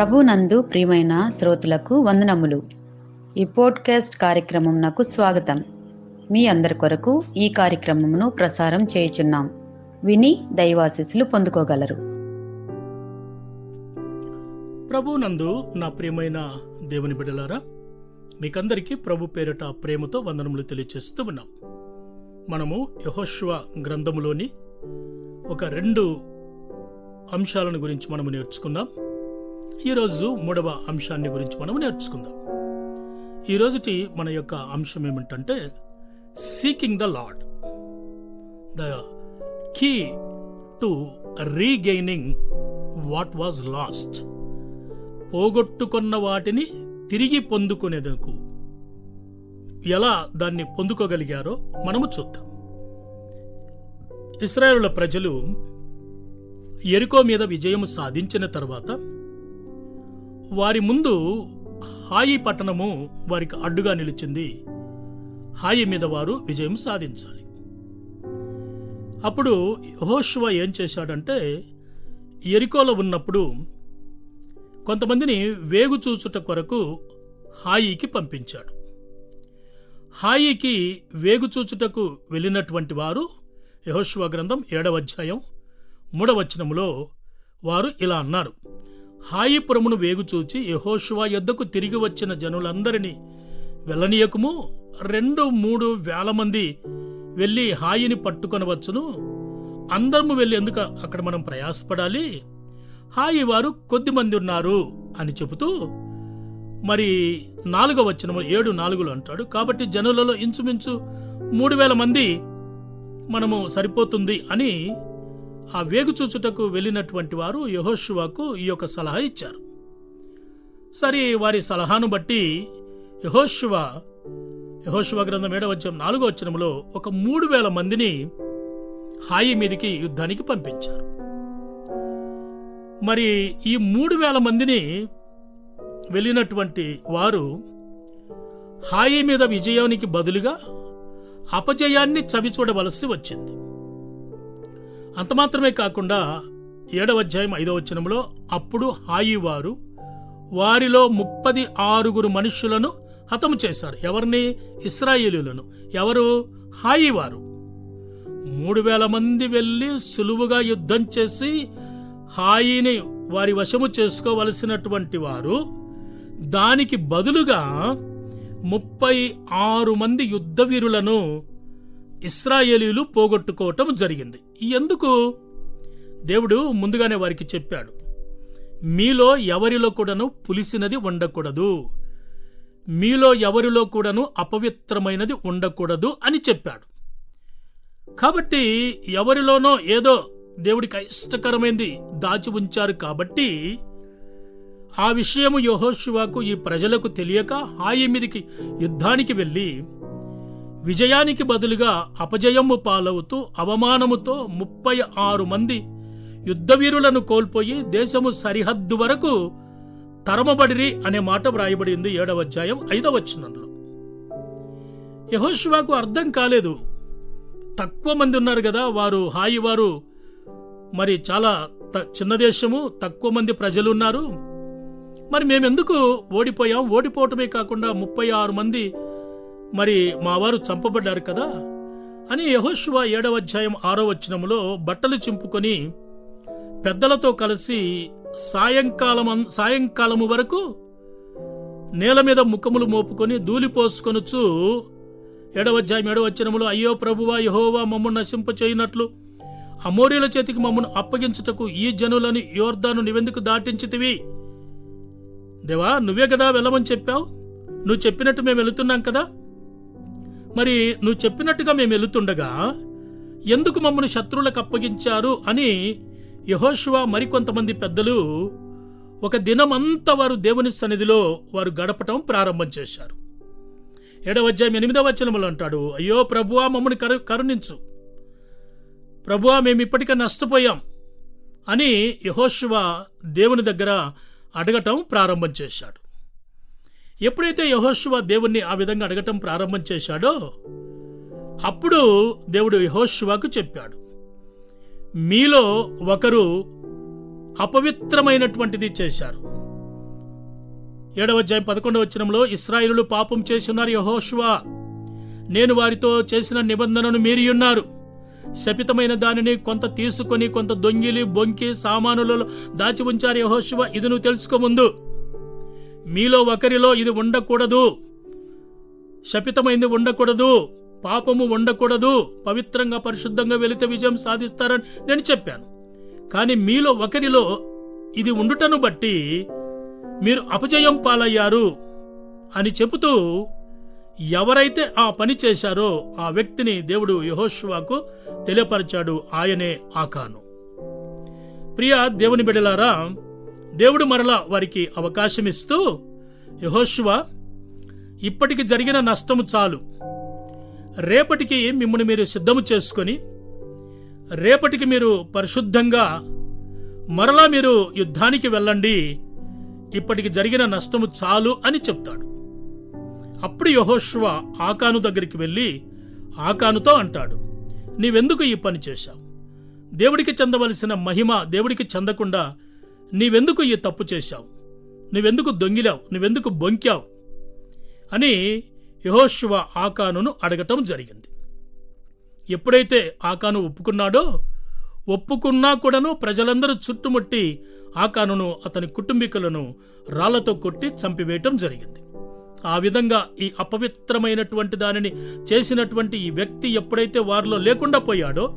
ప్రభునందు ప్రియమైన శ్రోతలకు వందనములు. ఈ పోడ్కాస్ట్ కార్యక్రమం నాకు స్వాగతం. మీ అందరి కొరకు ఈ కార్యక్రమమును ప్రసారం చేయుచున్నాం. విని దైవాశీస్సులు పొందుకోగలరు. ప్రభు నందు నా ప్రియమైన దేవుని బిడలారా మీకందరికీ ప్రభు పేరిట ప్రేమతో వందనములు తెలియచేస్తూ ఉన్నాం. మనము యహోష్వ గ్రంథములోని ఒక రెండు అంశాలను గురించి మనము నేర్చుకుందాం. ఈరోజు మూడవ అంశాన్ని గురించి మనం నేర్చుకుందాం. ఈ రోజుటి మన యొక్క అంశం ఏమిటంటే seeking the Lord the key to regaining what was lost పోగొట్టుకున్న వాటిని తిరిగి పొందుకునేందుకు ఎలా దాన్ని పొందుకోగలిగారో మనము చూద్దాం. ఇస్రాయేలుల ప్రజలు ఎరుకో మీద విజయం సాధించిన తర్వాత వారి ముందు హాయి పట్టణము వారికి అడ్డుగా నిలిచింది. హాయి మీద వారు విజయం సాధించాలి. అప్పుడు యహోష్వ ఏం చేశాడంటే ఎరికోలో ఉన్నప్పుడు కొంతమందిని వేగు చూచుట కొరకు హాయికి పంపించాడు. హాయికి వేగు చూచుటకు వెళ్ళినటువంటి వారు యహోష్వ గ్రంథం ఏడవ అధ్యాయం మూడవచనములో వారు ఇలా అన్నారు. హాయిపురమును వేగుచూచి చూచి యుద్ధకు యొద్దకు తిరిగి వచ్చిన జనులందరినీ వెళ్ళనీయకము. రెండు మూడు వేల మంది వెళ్ళి హాయిని పట్టుకొనవచ్చును. అందరము వెళ్ళి ఎందుకు అక్కడ మనం ప్రయాసపడాలి? హాయి వారు కొద్దిమంది ఉన్నారు అని చెబుతూ మరి నాలుగో వచ్చిన ఏడు నాలుగులు అంటాడు కాబట్టి జనులలో ఇంచుమించు మూడు వేల మంది మనము సరిపోతుంది అని ఆ వేగు చూచుటకు వెళ్ళినటువంటి వారు యహోశువాకు ఈ యొక్క సలహా ఇచ్చారు. సరే వారి సలహాను బట్టి యహోశువ యహోశువ గ్రంథం ఏడవ వచ్చం నాలుగో వచనంలో ఒక మూడు వేల మందిని హాయి మీదికి యుద్ధానికి పంపించారు. మరి ఈ మూడు వేల మందిని వెళ్ళినటువంటి వారు హాయి మీద విజయానికి బదులుగా అపజయాన్ని చవిచూడవలసి వచ్చింది. అంతమాత్రమే కాకుండా ఏడవ అధ్యాయం ఐదవ వచనంలో అప్పుడు హాయి వారు వారిలో ముప్పది ఆరుగురు మనుష్యులను హతము చేశారు. ఎవరిని? ఇస్రాయేలీలను ఎవరు? హాయి వారు మూడు వేల మంది వెళ్ళి సులువుగా యుద్ధం చేసి హాయిని వారి వశము చేసుకోవలసినటువంటి వారు దానికి బదులుగా ముప్పై ఆరు మంది యుద్ధ వీరులను ఇస్రాయేలీలు పోగొట్టుకోవటం జరిగింది. ఎందుకు? దేవుడు ముందుగానే వారికి చెప్పాడు మీలో ఎవరిలో కూడాను పులిసినది ఉండకూడదు మీలో ఎవరిలో కూడాను అపవిత్రమైనది ఉండకూడదు అని చెప్పాడు. కాబట్టి ఎవరిలోనో ఏదో దేవుడికి ఇష్టకరమైంది దాచి ఉంచారు కాబట్టి ఆ విషయము యహోశివాకు ఈ ప్రజలకు తెలియక హాయి మీదికి యుద్ధానికి వెళ్ళి విజయానికి బదులుగా అపజయము పాలవుతూ అవమానముతో ముప్పై ఆరు మంది యుద్ధవీరులను కోల్పోయి దేశము సరిహద్దు వరకు తరమబడిరి అనే మాట వ్రాయబడింది ఏడవ అధ్యాయం ఐదవ వచనంలో. యహోశివాకు అర్థం కాలేదు. తక్కువ మంది ఉన్నారు కదా వారు హాయి వారు మరి చాలా చిన్న దేశము తక్కువ మంది ప్రజలు ఉన్నారు. మరి మేమెందుకు ఓడిపోయాం? ఓడిపోవటమే కాకుండా ముప్పై ఆరు మంది మరి మా వారు చంపబడ్డారు కదా? అని యహోశివ ఏడవ అధ్యాయం ఆరో వచనములో బట్టలు చింపుకొని పెద్దలతో కలిసి సాయంకాలం సాయంకాలము వరకు నేల మీద ముఖములు మోపుకొని దూలిపోసుకొనుచు ఏడవధ్యాయం ఏడవచనములో అయ్యో ప్రభువా యహోవా మమ్మను నశింప చేయనట్లు. అమోరీల చేతికి మమ్మను అప్పగించుటకు ఈ జనులను యోర్దాను నువ్వెందుకు దాటించితివి? దేవా నువ్వే కదా వెళ్ళమని చెప్పావు? నువ్వు చెప్పినట్టు మేము వెళుతున్నాం కదా? మరి నువ్వు చెప్పినట్టుగా మేము వెళుతుండగా ఎందుకు మమ్మల్ని శత్రువులకు అప్పగించారు అని యహోశివా మరికొంతమంది పెద్దలు ఒక దినమంతా వారు దేవుని సన్నిధిలో వారు గడపటం ప్రారంభం చేశారు. ఏడవ అధ్యాయం ఎనిమిదవ వచనములు అంటాడు అయ్యో ప్రభువా మమ్మల్ని కరు కరుణించు. ప్రభువా మేము ఇప్పటికే నష్టపోయాం అని యహోశువ దేవుని దగ్గర అడగటం ప్రారంభం చేశాడు. ఎప్పుడైతే యహోశువ దేవుణ్ణి ఆ విధంగా అడగటం ప్రారంభం చేశాడో అప్పుడు దేవుడు యహోశువకు చెప్పాడు మీలో ఒకరు అపవిత్రమైనటువంటిది చేశారు. ఏడవ అధ్యాయం పదకొండవ వచనంలో ఇస్రాయిలు పాపం చేస్తున్నారు యహోష్వా. నేను వారితో చేసిన నిబంధనను మీరియున్నారు శపితమైన దానిని కొంత తీసుకొని కొంత దొంగిలి బొంకి సామానులలో దాచి ఉంచారు యహోశివ ఇది నువ్వు తెలుసుకోముందు మీలో ఒకరిలో ఇది ఉండకూడదు. శపితమైంది ఉండకూడదు. పాపము ఉండకూడదు. పవిత్రంగా పరిశుద్ధంగా వెళితే విజయం సాధిస్తారని నేను చెప్పాను. కానీ మీలో ఒకరిలో ఇది ఉండుటను బట్టి మీరు అపజయం పాలయ్యారు అని చెబుతూ ఎవరైతే ఆ పని చేశారో ఆ వ్యక్తిని దేవుడు యహోష్వాకు తెలియపరిచాడు. ఆయనే ఆకాను. ప్రియ దేవుని బిడలారా దేవుడు మరలా వారికి అవకాశం ఇస్తూ యహోష్వ ఇప్పటికి జరిగిన నష్టము చాలు. రేపటికి మిమ్మల్ని మీరు సిద్ధము చేసుకొని రేపటికి మీరు పరిశుద్ధంగా మరలా మీరు యుద్ధానికి వెళ్ళండి. ఇప్పటికి జరిగిన నష్టము చాలు అని చెప్తాడు. అప్పుడు యహోష్వ ఆకాను దగ్గరికి వెళ్ళి ఆకానుతో అంటాడు నీవెందుకు ఈ పని చేశావు? దేవుడికి చెందవలసిన మహిమ దేవుడికి చెందకుండా నీవెందుకు ఈ తప్పు చేశావు? నువ్వెందుకు దొంగిలావు? నువ్వెందుకు బొంకావు? అని యహోశివ ఆకానును అడగటం జరిగింది. ఎప్పుడైతే ఆకాను ఒప్పుకున్నాడో ఒప్పుకున్నా కూడాను ప్రజలందరూ చుట్టుముట్టి ఆకానును అతని కుటుంబీకులను రాళ్ళతో కొట్టి చంపివేయటం జరిగింది. ఆ విధంగా ఈ అపవిత్రమైనటువంటి దానిని చేసినటువంటి ఈ వ్యక్తి ఎప్పుడైతే వారిలో లేకుండా పోయాడో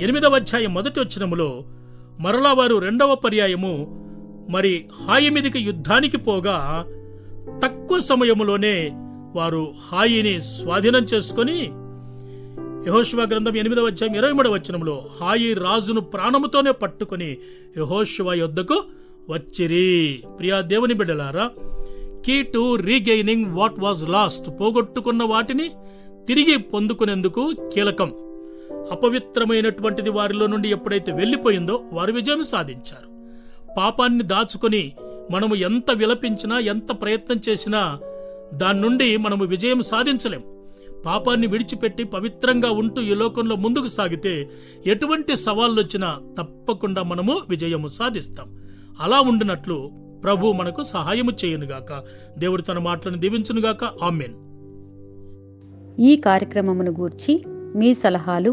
ఎనిమిదవ అధ్యాయం మొదటి వచ్చినములో మరలా వారు రెండవ పర్యాయము. మరి హాయి మీదికి యుద్ధానికి పోగా తక్కువ సమయములోనే వారు హాయిని స్వాధీనం చేసుకొని యహోశివ గ్రంథం ఎనిమిదవ అధ్యాయం ఇరవై మూడవ వచనంలో హాయి రాజును ప్రాణముతోనే పట్టుకుని యహోశివ యొద్దకు వచ్చిరి. ప్రియా దేవుని బిడ్డలారా key to regaining what was lost పోగొట్టుకున్న వాటిని తిరిగి పొందుకునేందుకు కీలకం. అపవిత్రమైనటువంటిది వారిలో నుండి ఎప్పుడైతే వెళ్ళిపోయిందో వారు విజయం సాధించారు. పాపాన్ని దాచుకొని మనము ఎంత విలపించినా ఎంత ప్రయత్నం చేసినా దాని నుండి మనము విజయం సాధించలేం. పాపాన్ని విడిచిపెట్టి పవిత్రంగా ఉంటూ ఈ లోకంలో ముందుకు సాగితే ఎటువంటి సవాళ్ళు వచ్చినా తప్పకుండా మనము విజయము సాధిస్తాం. అలా ఉండినట్లు ప్రభు మనకు సహాయము చేయనుగాక దేవుడు తన మాటలను దీవించునుగాక ఆమెన్. ఈ కార్యక్రమమును గూర్చి మీ సలహాలు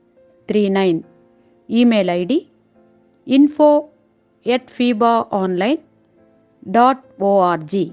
three nine email ID info at FEBA online dot org